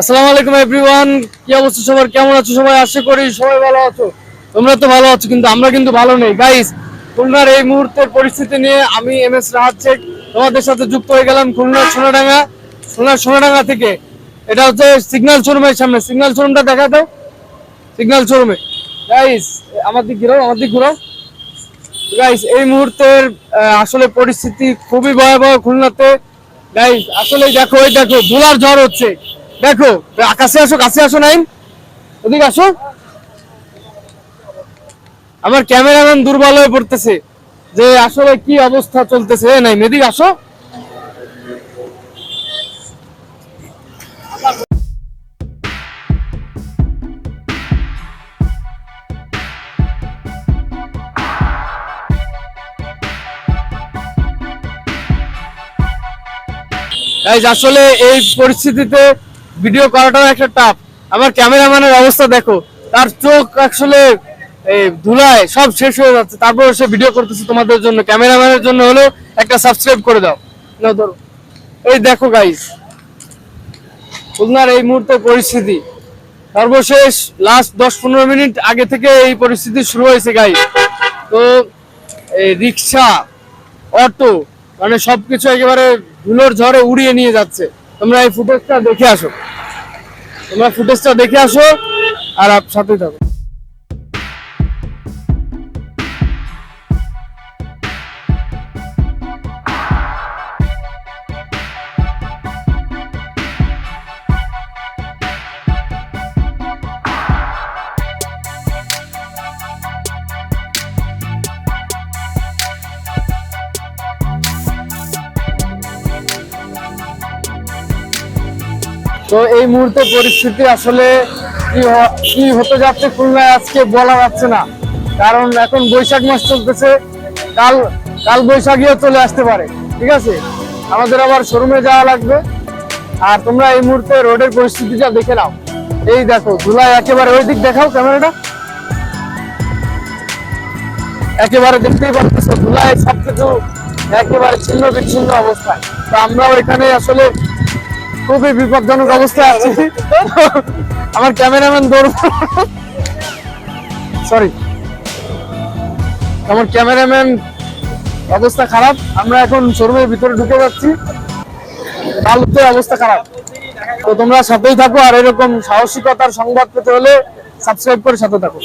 আসসালামু আলাইকুম এভরিওয়ান, কি অবস্থা সবার? কেমন আছো সবাই? আশা করি সবাই ভালো আছো। তোমরা তো ভালো আছো, কিন্তু আমরা কিন্তু ভালো নেই। গাইস খুলনার এই মুহূর্তের পরিস্থিতি নিয়ে আমি এম এস রাহাত শেখ তোমাদের সাথে যুক্ত হয়ে গেলাম খুলনার সোনাডাঙ্গা খুলনার সোনাডাঙ্গা থেকে। এটা হচ্ছে সিগন্যাল শোরুমের সামনে। সিগন্যাল শোরুমটা দেখা দাও সিগন্যাল শোরুমে গাইস আমার দিক ঘুরাও, আমার দিক ঘুরাও। গাইস এই মুহূর্তের আসলে পরিস্থিতি খুবই ভয়াবহ খুলনাতে। গাইস আসলে দেখো, এই দেখো, ধুলার ঝড় হচ্ছে। দেখো কাছে আসো কাছে আসো নাইম ওদিকে আসো। আমার ক্যামেরাম্যান দুর্বল হয়ে পড়তেছে। যে আসলে কি অবস্থা চলতেছে? এ নাইম এদিকে আসো। আসলে এই পরিস্থিতিতে ভিডিও করাটাও একটা টাফ আমার ক্যামেরাম্যানের অবস্থা দেখো, তার চোখ আসলে ধুলায় সব শেষ হয়ে যাচ্ছে। তারপর সে ভিডিও করতেছে তোমাদের জন্য, ক্যামেরাম্যানের জন্য হলো একটা সাবস্ক্রাইব করে দাও। ধরো। এই দেখো গাইজ খুলনার এই মুহূর্তের পরিস্থিতি। সর্বশেষ লাস্ট দশ পনেরো মিনিট আগে থেকে এই পরিস্থিতি শুরু হয়েছে গাইজ তো রিক্সা, অটো মানে সবকিছু একেবারে ধুলোর ঝড়ে উড়িয়ে নিয়ে যাচ্ছে। তোমরা এই ফুটেজটা দেখে আসো। তোমরা ফুটেজটা দেখে আসো আর সাথে থাকো। তো এই মুহূর্তে পরিস্থিতি আসলে কি হতে যাচ্ছে খুলনায় আজকে বলা যাচ্ছে না। কারণ এখন বৈশাখ মাস চলতেছে, কাল কাল বৈশাখীও চলে আসতে পারে, ঠিক আছে? আমাদের আবার শোরুমে যাওয়া লাগবে। আর তোমরা এই মুহূর্তে রোডের পরিস্থিতিটা দেখে নাও। এই দেখো, ধুলায় একেবারে ওই দিক দেখাও ক্যামেরাটা। একেবারে দেখতেই পাচ্ছ, ধুলায় সবকিছু একেবারে ছিন্ন বিচ্ছিন্ন অবস্থায়। তো আমরাও এখানে আসলে খুবই বিপজ্জনক অবস্থায় আছি। আমার ক্যামেরাম্যান দৌড় সরি আমার ক্যামেরাম্যান অবস্থা খারাপ। আমরা এখন শোরুমের ভিতরে ঢুকে যাচ্ছি। আলুতে অবস্থা খারাপ। তো তোমরা সাথেই থাকো আর এরকম সাহসিকতার সংবাদ পেতে হলে সাবস্ক্রাইব করে সাথে থাকো।